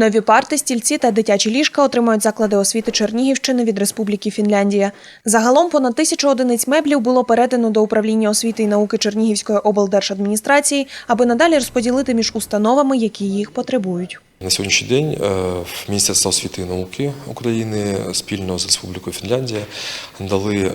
Нові парти, стільці та дитячі ліжка отримають заклади освіти Чернігівщини від Республіки Фінляндія. Загалом понад тисячу одиниць меблів було передано до управління освіти і науки Чернігівської облдержадміністрації, аби надалі розподілити між установами, які їх потребують. На сьогоднішній день е, Міністерство освіти і науки України спільно з Республікою Фінляндія надали е,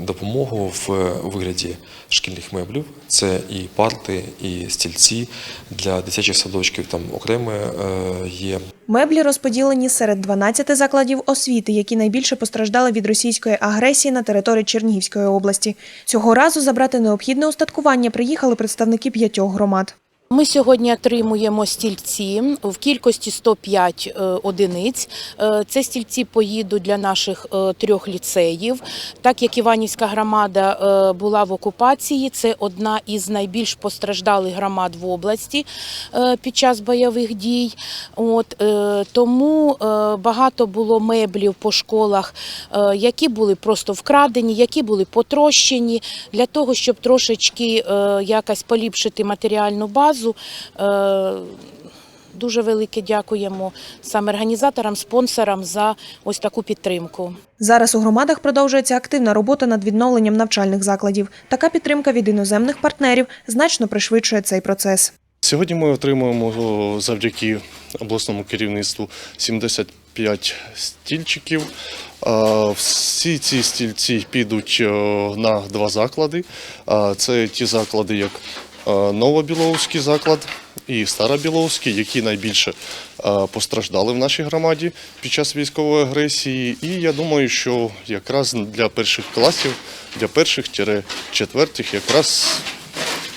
допомогу в вигляді шкільних меблів. Це і парти, і стільці для дитячих садочків. Там окреме е, є Меблі розподілені серед 12 закладів освіти, які найбільше постраждали від російської агресії на території Чернігівської області. Цього разу забрати необхідне устаткування приїхали представники п'ятьох громад. Ми сьогодні отримуємо стільці в кількості 105 е, одиниць. Е, Це стільці поїдуть для наших е, трьох ліцеїв. Так як Іванівська громада була в окупації, це одна із найбільш постраждалих громад в області під час бойових дій. От тому багато було меблів по школах, які були просто вкрадені, які були потрощені для того, щоб трошечки якось поліпшити матеріальну базу. Е, Дуже велике дякуємо саме організаторам, спонсорам за ось таку підтримку. Зараз у громадах продовжується активна робота над відновленням навчальних закладів. Така підтримка від іноземних партнерів значно пришвидшує цей процес. Сьогодні ми отримуємо завдяки обласному керівництву 75 стільчиків. Всі ці стільці підуть на два заклади. Це ті заклади, як Новобіловський заклад і Старобіловський, які найбільше е, постраждали в нашій громаді під час військової агресії. І я думаю, що якраз для перших класів, для перших четвертих якраз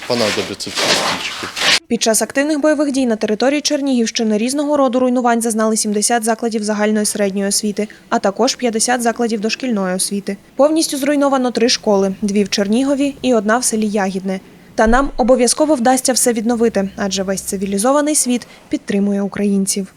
понадобляться ці стільчики. Під час активних бойових дій на території Чернігівщини різного роду руйнувань зазнали 70 закладів загальної середньої освіти, а також 50 закладів дошкільної освіти. Повністю зруйновано три школи: дві в Чернігові і одна в селі Ягідне. Та нам обов'язково вдасться все відновити, адже весь цивілізований світ підтримує українців.